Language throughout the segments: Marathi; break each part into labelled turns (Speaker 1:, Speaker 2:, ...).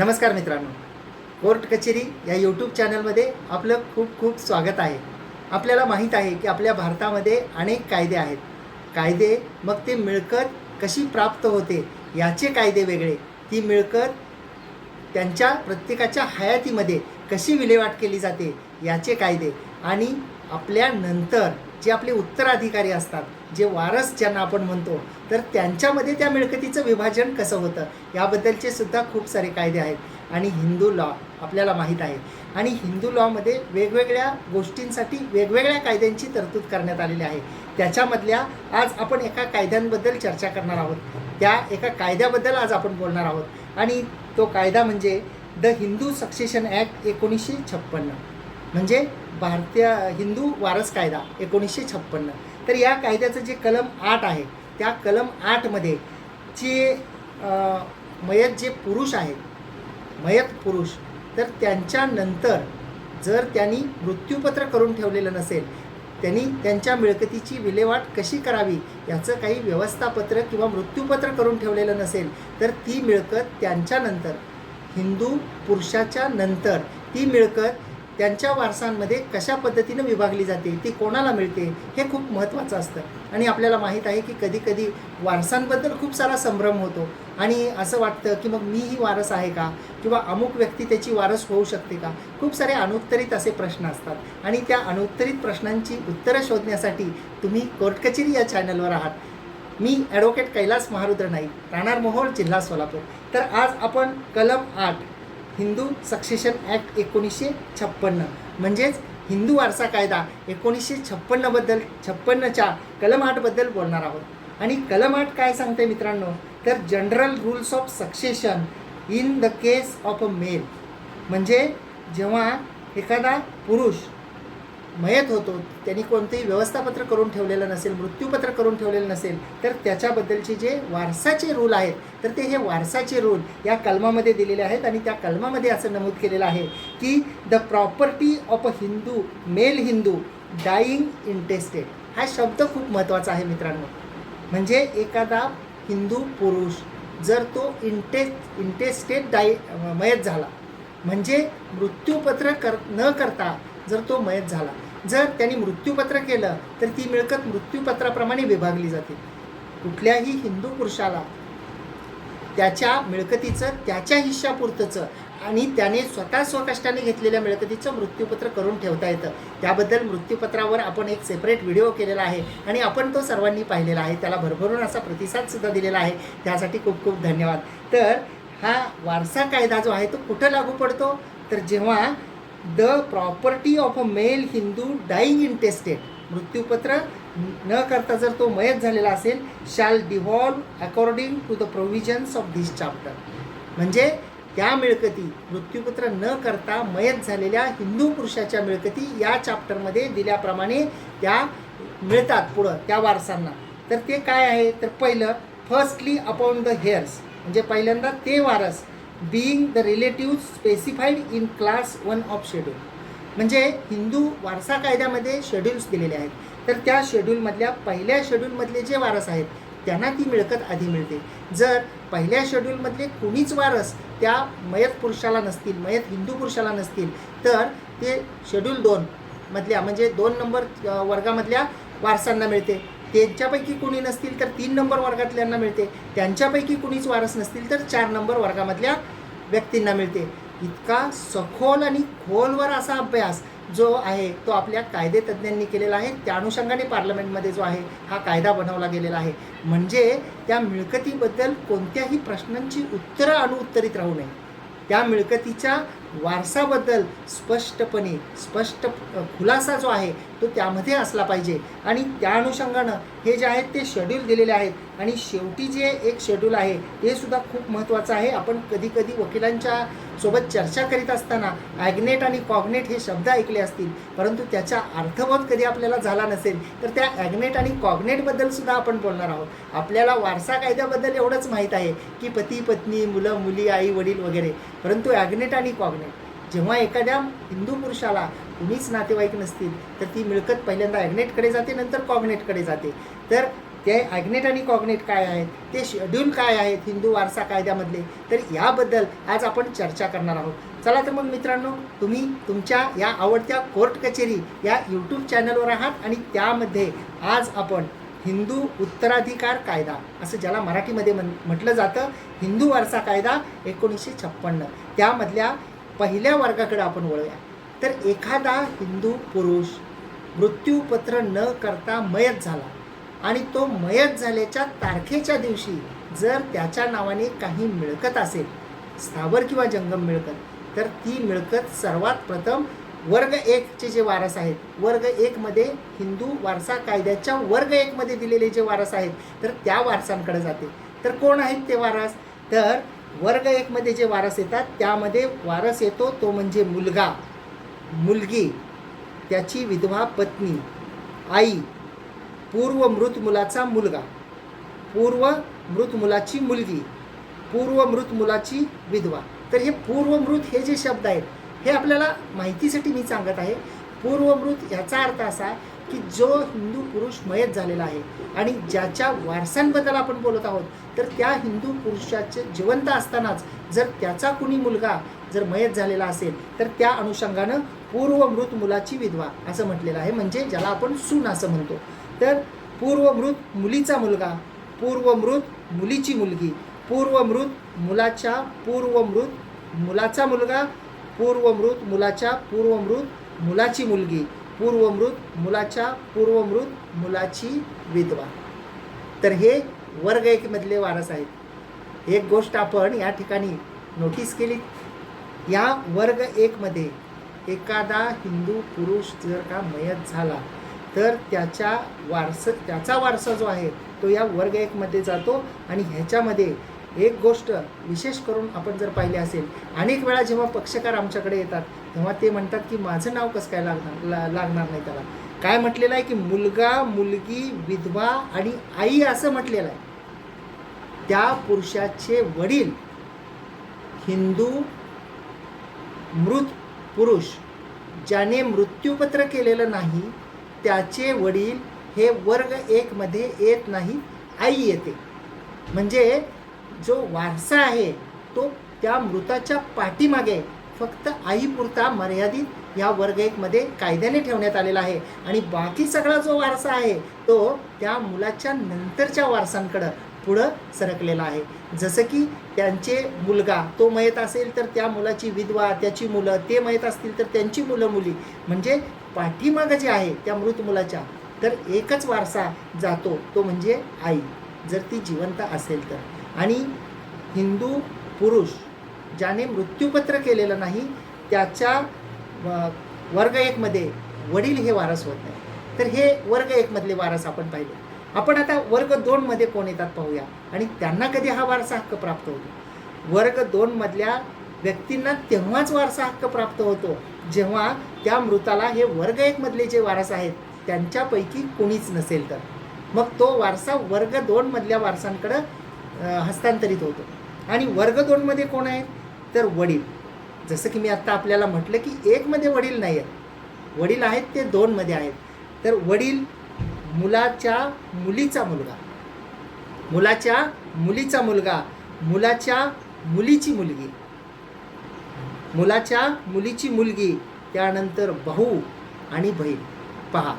Speaker 1: नमस्कार मित्रांनो. कोर्ट कचेरी या यूट्यूब चॅनलमध्ये आपलं खूप खूप स्वागत आहे. आपल्याला माहीत आहे की आपल्या भारतामध्ये अनेक कायदे आहेत. कायदे मग ते मिळकत कशी प्राप्त होते याचे कायदे वेगळे. ती मिळकत त्यांच्या प्रत्येकाच्या हयातीमध्ये कशी विल्हेवाट केली जाते याचे कायदे आणि आपल्यानंतर जे आपले उत्तराधिकारी असतात जे वारस ज्यांना आपण म्हणतो तर त्यांच्यामध्ये त्या मिळकतीचं विभाजन कसं होतं? याबद्दलचे सुद्धा खूप सारे कायदे आहेत. आणि हिंदू लॉ आपल्याला माहीत आहे. आणि हिंदू लॉमध्ये वेगवेगळ्या गोष्टींसाठी वेगवेगळ्या कायद्यांची तरतूद करण्यात आलेली आहे. त्याच्यामधल्या आज आपण एका कायद्यांबद्दल चर्चा करणार आहोत. त्या एका कायद्याबद्दल आज आपण बोलणार आहोत. आणि तो कायदा म्हणजे द हिंदू सक्सेशन ॲक्ट एकोणीसशे छप्पन्न. म्हणजे भारतीय हिंदू वारस कायदा एकोणीसशे छप्पन्न. तर या कायद्याचं जे कलम आठ आहे त्या कलम आठमध्ये जे मयत जे पुरुष आहेत मयत पुरुष तर त्यांच्यानंतर जर त्यांनी मृत्यूपत्र करून ठेवलेलं नसेल त्यांनी त्यांच्या मिळकतीची विल्हेवाट कशी करावी याचं काही व्यवस्थापत्र किंवा मृत्यूपत्र करून ठेवलेलं नसेल तर ती मिळकत त्यांच्यानंतर हिंदू पुरुषाच्या नंतर ती मिळकत त्यांच्या वारसांमध्ये कशा पद्धतीनं विभागली जाते ती कोणाला मिळते हे खूप महत्त्वाचं असतं. आणि आपल्याला माहीत आहे की कधी कधी वारसांबद्दल खूप सारा संभ्रम होतो. आणि असं वाटतं की मग मीही वारस आहे का? किंवा अमुक व्यक्ती त्याची वारस होऊ शकते का? खूप सारे अनुत्तरित असे प्रश्न असतात. आणि त्या अनुत्तरित प्रश्नांची उत्तरं शोधण्यासाठी तुम्ही कोर्ट कचेरी या चॅनलवर आहात. मी ॲडव्होकेट कैलास महारुद्र नाईक राहणार मोहोळ जिल्हा सोलापूर. तर आज आपण कलम आठ हिंदू सक्सेशन ॲक्ट एकोणीसशे छप्पन्न. म्हणजेच हिंदू वारसा कायदा एकोणीसशे छप्पन्नबद्दल छप्पन्नच्या कलम आठबद्दल बोलणार आहोत. आणि कलम आठ काय सांगते मित्रांनो? तर general rules of succession in the case of a male. म्हणजे जेव्हा एखादा पुरुष मयत होतो त्यांनी कोणतंही व्यवस्थापत्र करून ठेवलेलं नसेल मृत्यूपत्र करून ठेवलेलं नसेल तर त्याच्याबद्दलचे जे वारसाचे रूल आहेत तर ते हे वारसाचे रूल या कलमामध्ये दिलेले आहेत आणि त्या कलमामध्ये असं नमूद केलेलं आहे की the property of a Hindu male Hindu dying intestate हा शब्द खूप महत्त्वाचा आहे मित्रांनो. म्हणजे एखादा हिंदू पुरुष जर तो इंटेस्ट इंटेस्टेड डाई मयत झाला म्हणजे मृत्यूपत्र कर न करता जर तो मयत झाला जर त्यांनी मृत्यूपत्र केलं तर ती मिळकत मृत्यूपत्राप्रमाणे विभागली जाते. कुठल्याही हिंदू पुरुषाला त्याच्या मिळकतीचं त्याच्या हिश्शापुरतंचं आणि त्याने स्वतः स्वकष्टाने घेतलेल्या मिळकतीचं मृत्यूपत्र करून ठेवता येतं. त्याबद्दल मृत्यूपत्रावर आपण एक सेपरेट व्हिडिओ केलेला आहे आणि आपण तो सर्वांनी पाहिलेला आहे. त्याला भरभरून असा प्रतिसादसुद्धा दिलेला आहे. त्यासाठी खूप खूप धन्यवाद. तर हा वारसा कायदा जो आहे तो कुठं लागू पडतो? तर जेव्हा the property of a male Hindu dying intestate मृत्यूपत्र न करता जर तो मयत झालेला असेल shall devolve according to the provisions of this chapter म्हणजे त्या मिळकती मृत्यूपत्र न करता मयत झालेल्या हिंदू पुरुषाच्या मिळकती या चॅप्टरमध्ये दिल्याप्रमाणे त्या मिळतात पुढं त्या वारसांना. तर ते काय आहे? तर पहिलं फर्स्टली अपॉन द हेअर्स म्हणजे पहिल्यांदा ते वारस being the relative specified in class one of schedule म्हणजे हिंदू वारसा कायद्यामध्ये शेड्यूल्स दिलेले आहेत. तर त्या शेड्यूलमधल्या पहिल्या शेड्यूलमधले जे वारस आहेत त्यांना ती मिळकत आधी मिळते. जर पहिल्या शेड्यूलमधले कुणीच वारस त्या मयत पुरुषाला नसतील मयत हिंदू पुरुषाला नसतील तर ते शेड्यूल दोन मधल्या म्हणजे दोन नंबर वर्गामधल्या वारसांना मिळते. त्यांच्यापैकी कोणी नसतील तर तीन नंबर वर्गातल्यांना मिळते. त्यांच्यापैकी कुणीच वारस नसतील तर चार नंबर वर्गामधल्या व्यक्तींना मिळते. इतका सखोल आणि खोलवर असा अभ्यास जो आहे तो आपल्या कायदेतज्ञांनी केलेला आहे. त्या अनुषंगाने पार्लमेंटमध्ये जो आहे हा कायदा बनवला गेलेला आहे. म्हणजे त्या मिळकतीबद्दल कोणत्याही प्रश्नांची उत्तरं अनुत्तरित राहू नये. त्या मिळकतीच्या वारसाबद्दल स्पष्टपणे स्पष्ट खुलासा जो आहे तो त्यामध्ये असला पाहिजे. आणि त्या अनुषंगानं हे जे आहेत ते शेड्यूल दिलेले आहेत. आणि शेवटी जे एक शेड्यूल आहे ते सुद्धा खूप महत्त्वाचं आहे. आपण कधी कधी वकिलांच्या सोबत चर्चा करीत असताना ॲग्नेट आणि कॉग्नेट हे शब्द ऐकले असतील. परंतु त्याचा अर्थबोध कधी आपल्याला झाला नसेल तर त्या ॲग्नेट आणि कॉग्नेटबद्दल सुद्धा आपण बोलणार आहोत. आपल्याला वारसा कायद्याबद्दल एवढंच माहीत आहे की पती पत्नी मुलं मुली आई वडील वगैरे. परंतु ॲग्नेट आणि कॉग्नेट जेव्हा एखाद्या हिंदू पुरुषाला कुणीच नातेवाईक नसतील तर ती मिळकत पहिल्यांदा ॲग्नेटकडे जाते नंतर कॉग्नेटकडे जाते. तर ते ॲग्नेट आणि कॉग्नेट काय आहेत? ते शेड्यूल काय आहेत? हिंदू वारसा कायद्यामधले. तर याबद्दल आज आपण चर्चा करणार आहोत. चला तर मग मित्रांनो तुम्ही तुमच्या या आवडत्या कोर्ट कचेरी या यूट्यूब चॅनलवर आहात आणि त्यामध्ये आज आपण हिंदू उत्तराधिकार कायदा असं ज्याला मराठीमध्ये म्हण म्हटलं जातं हिंदू वारसा कायदा एकोणीसशे छप्पन्न. त्यामधल्या पहिल्या वर्गाकडे आपण वळूया. तर एखादा हिंदू पुरुष मृत्यूपत्र न करता मयत झाला आणि तो मयत झाल्याच्या तारखेच्या दिवशी जर त्याच्या नावाने काही मिळकत असेल स्थावर किंवा जंगम मिळकत तर ती मिळकत सर्वात प्रथम वर्ग एकचे जे वारस आहेत वर्ग एकमध्ये हिंदू वारसा कायद्याच्या वर्ग एकमध्ये दिलेले जे वारस आहेत तर त्या वारसांकडे जाते. तर कोण आहेत ते वारस? तर वर्ग एकमध्ये जे वारस येतात त्यामध्ये वारस येतो तो म्हणजे मुलगा. मुलगी. त्याची विधवा पत्नी. आई. पूर्व मृत मुलाचा मुलगा. पूर्व मृत मुलाची मुलगी. पूर्व मृत मुलाची विधवा. तर हे पूर्व मृत हे जे शब्द आहेत हे आपल्याला माहितीसाठी मी सांगत आहे. पूर्वमृत ह्याचा अर्थ असा की जो हिंदू पुरुष मयत झालेला आहे आणि ज्याच्या वारसांबद्दल आपण बोलत आहोत तर त्या हिंदू पुरुषाचे जिवंत असतानाच जर त्याचा कुणी मुलगा जर मयत झालेला असेल तर त्या अनुषंगानं पूर्वमृत मुलाची विधवा असं म्हटलेलं आहे. म्हणजे ज्याला आपण सून असं म्हणतो. तर पूर्वमृत मुलीचा मुलगा पूर्वमृत मुलीची मुलगी पूर्वमृत मुलाच्या पूर्वमृत मुलाचा मुलगा पूर्वमृत मुलाच्या पूर्वमृत मुलाची मुलगी पूर्वमृत मुलाच्या पूर्वमृत मुलाची विधवा. तर हे वर्ग एकमधले वारस आहेत. एक गोष्ट आपण या ठिकाणी नोटीस केली. या वर्ग एकमध्ये एखादा हिंदू पुरुष जर का मयत झाला तर त्याच्या वारस त्याचा वारसा जो आहे तो या वर्ग एकमध्ये जातो आणि ह्याच्यामध्ये एक गोष्ट विशेष करून आपण जर पाहिली असेल अनेक वेळा जेव्हा पक्षकार आमच्याकडे येतात तेव्हा ते म्हणतात की माझं नाव कसं काय लागणार ला लागणार नाही त्याला? काय म्हटलेलं आहे की मुलगा मुलगी विधवा आणि आई असं म्हटलेलं आहे. त्या पुरुषाचे वडील हिंदू मृत पुरुष ज्याने मृत्यूपत्र केलेलं नाही त्याचे वडील हे वर्ग एकमध्ये येत नाही आई येते. म्हणजे जो वारसा आहे तो त्या मृताच्या पाठीमागे फक्त आईपुरता मर्यादित या वर्ग एकमध्ये कायद्याने ठेवण्यात आलेला आहे. आणि बाकी सगळा जो वारसा आहे तो त्या मुलाच्या नंतरच्या वारसांकडं पुढं सरकलेला आहे. जसं की त्यांचे मुलगा तो मयत असेल तर त्या मुलाची विधवा त्याची मुलं ते मयत असतील तर त्यांची मुलं मुली. म्हणजे पाठीमागं जे आहे त्या मृत मुलाच्या तर एकच वारसा जातो तो म्हणजे आई. जर ती जिवंत असेल तर. आणि हिंदू पुरुष ज्याने मृत्यूपत्र केलेलं नाही त्याच्या वर्ग एकमध्ये वडील हे वारस होत नाही. तर हे वर्ग एकमधले वारस आपण पाहिले. आपण आता वर्ग दोनमध्ये कोण येतात पाहूया? आणि त्यांना कधी हा वारसा हक्क प्राप्त होतो? वर्ग दोनमधल्या व्यक्तींना तेव्हाच वारसा हक्क प्राप्त होतो जेव्हा त्या मृताला हे वर्ग एकमधले जे वारस आहेत त्यांच्यापैकी कोणीच नसेल तर. मग तो वारसा वर्ग दोनमधल्या वारसांकडं हस्तांतरित होतो. आणि वर्ग दोनमध्ये कोण आहेत? तर वडील. जसं की मी आत्ता आपल्याला म्हटलं की एकमध्ये वडील नाही आहेत वडील आहेत ते दोनमध्ये आहेत. तर वडील मुलाच्या मुलीचा मुलगा. मुलाच्या मुलीचा मुलगा. मुलाच्या मुलीची मुलगी. मुलाच्या मुलीची मुलगी. त्यानंतर भाऊ आणि बहीण. पहा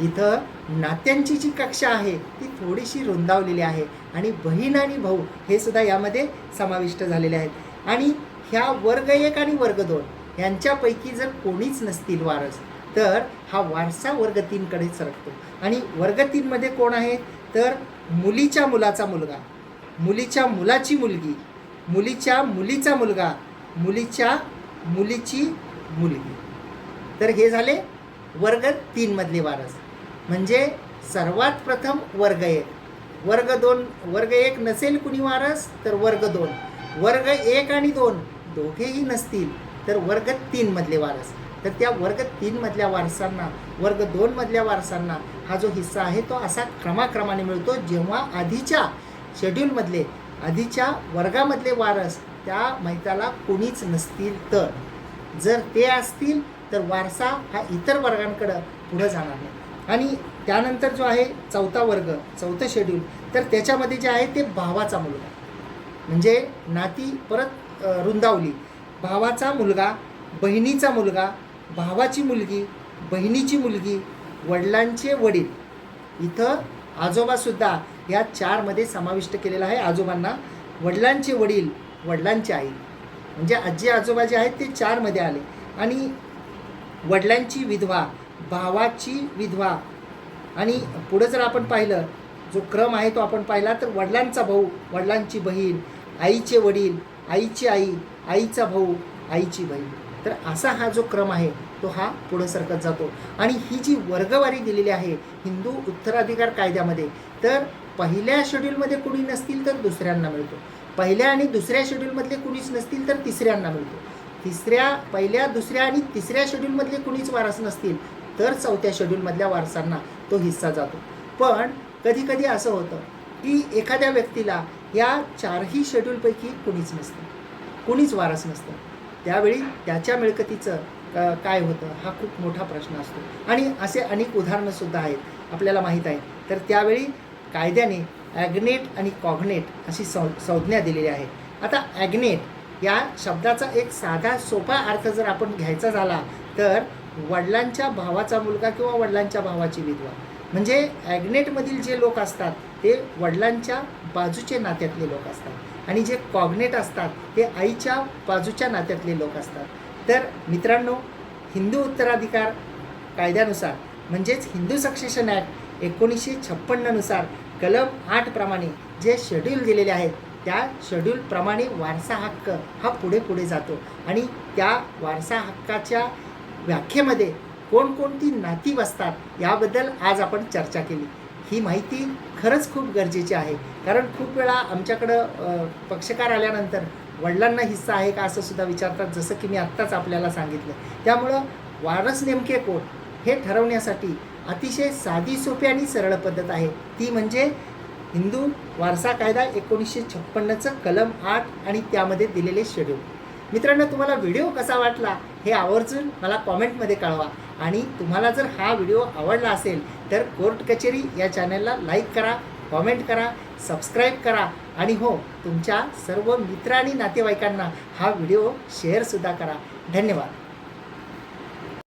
Speaker 1: इथं नात्यांची जी कक्षा आहे ती थोडीशी रुंदावलेली आहे. आणि बहीण आणि भाऊ हे सुद्धा यामध्ये समाविष्ट झालेले आहेत. आणि ह्या वर्ग एक आणि वर्ग दोन यांच्यापैकी जर कोणीच नसतील वारस तर हा वारसा वर्ग तीनकडे सरकतो. आणि वर्ग तीनमध्ये कोण आहे? तर मुलीच्या मुलाचा मुलगा मुलीच्या मुलाची मुलगी मुलीच्या मुलीचा मुलगा मुलीच्या मुलीची मुलगी. तर हे झाले वर्ग तीनमधले वारस. म्हणजे सर्वात प्रथम वर्ग एक. वर्ग दोन वर्ग एक नसेल कुणी वारस तर वर्ग दोन. वर्ग एक आणि दोन दोघेही नसतील तर वर्ग तीनमधले वारस. तर त्या वर्ग तीनमधल्या वारसांना वर्ग दोनमधल्या वारसांना हा जो हिस्सा आहे तो असा क्रमाक्रमाने मिळतो जेव्हा आधीच्या शेड्यूलमधले आधीच्या वर्गामधले वारस त्या मैताला कोणीच नसतील तर. जर ते असतील तर वारसा हा इतर वर्गांकडं पुढं जाणार नाही. आणि त्यानंतर जो आहे चौथा वर्ग चौथं शेड्यूल तर त्याच्यामध्ये जे आहे ते भावाचा मुलगा. म्हणजे नाती परत रुंदावली. भावाचा मुलगा बहिणीचा मुलगा भावाची मुलगी बहिणीची मुलगी वडिलांचे वडील. इथं आजोबासुद्धा या चारमध्ये समाविष्ट केलेला आहे आजोबांना. वडिलांचे वडील वडिलांची आई. म्हणजे आजी आजोबा जे आहेत ते चारमध्ये आले. आणि वडिलांची विधवा भावाची विधवा आणि पुढं जर आपण पाहिलं जो क्रम आहे तो आपण पाहिला तर वडिलांचा भाऊ वडिलांची बहीण आईचे वडील आईची आई आईचा भाऊ आईची बहीण. तर असा हा जो क्रम आहे तो हा पुढं सरकत जातो. आणि ही जी वर्गवारी दिलेली आहे हिंदू उत्तराधिकार कायद्यामध्ये तर पहिल्या शेड्यूलमध्ये कुणी नसतील तर दुसऱ्यांना मिळतो. पहिल्या आणि दुसऱ्या शेड्यूलमधले कुणीच नसतील तर तिसऱ्यांना मिळतो. तिसऱ्या पहिल्या दुसऱ्या आणि तिसऱ्या शेड्यूलमधले कुणीच वारस नसतील तर चौथ्या शेड्यूलमधल्या वारसांना. तो हिस्सा जातो. पण कधी कधी असं होतं की एखाद्या व्यक्तीला या चारही शेड्यूलपैकी कुणीच नसतं. कुणीच वारस नसतं. त्यावेळी त्याच्या मिळकतीचं काय होतं? हा खूप मोठा प्रश्न असतो. आणि असे अनेक उदाहरणंसुद्धा आहेत. आपल्याला माहीत आहे तर त्यावेळी कायद्याने ॲग्नेट आणि कॉग्नेट अशी सौ संज्ञा दिलेली आहे. आता ॲग्नेट या शब्दाचा एक साधा सोपा अर्थ जर आपण घ्यायचा झाला तर वडिलांच्या भावाचा मुलगा किंवा वडिलांच्या भावाची विधवा. म्हणजे ॲग्नेटमधील जे लोक असतात ते वडिलांच्या बाजूचे नात्यातले लोक असतात. आणि जे कॉग्नेट असतात ते आईच्या बाजूच्या नात्यातले लोक असतात. तर मित्रांनो हिंदू उत्तराधिकार कायद्यानुसार म्हणजेच हिंदू सक्सेशन ॲक्ट एकोणीसशे छप्पन्ननुसार कलम आठप्रमाणे जे शेड्यूल दिलेले आहेत त्या शेड्यूलप्रमाणे वारसा हक्क हा पुढे पुढे जातो. आणि त्या वारसा हक्काच्या व्याख्येमध्ये कोणकोणती नाती बसतात याबद्दल आज आपण चर्चा केली. ही माहिती खरंच खूप गरजेची आहे. कारण खूप वेळा आमच्याकडं पक्षकार आल्यानंतर वडिलांना हिस्सा आहे का असं सुद्धा विचारतात जसं की मी आत्ताच आपल्याला सांगितलं. त्यामुळं वारस नेमके कोण? हे ठरवण्यासाठी अतिशय साधी सोपी आणि सरळ पद्धत आहे. ती म्हणजे हिंदू वारसा कायदा एकोणीसशे छप्पन्नचं कलम आठ आणि त्यामध्ये दिलेले शेड्यूल मित्रांनो तुम्हाला व्हिडिओ कसा वाटला हे आवर्जून मला कॉमेंटमध्ये कळवा. आणि तुम्हाला जर हा व्हिडिओ आवडला असेल तर कोर्ट कचेरी या चॅनलला लाईक करा कॉमेंट करा सबस्क्राईब करा. आणि हो तुमच्या सर्व मित्र आणि नातेवाईकांना हा व्हिडिओ शेअरसुद्धा करा. धन्यवाद.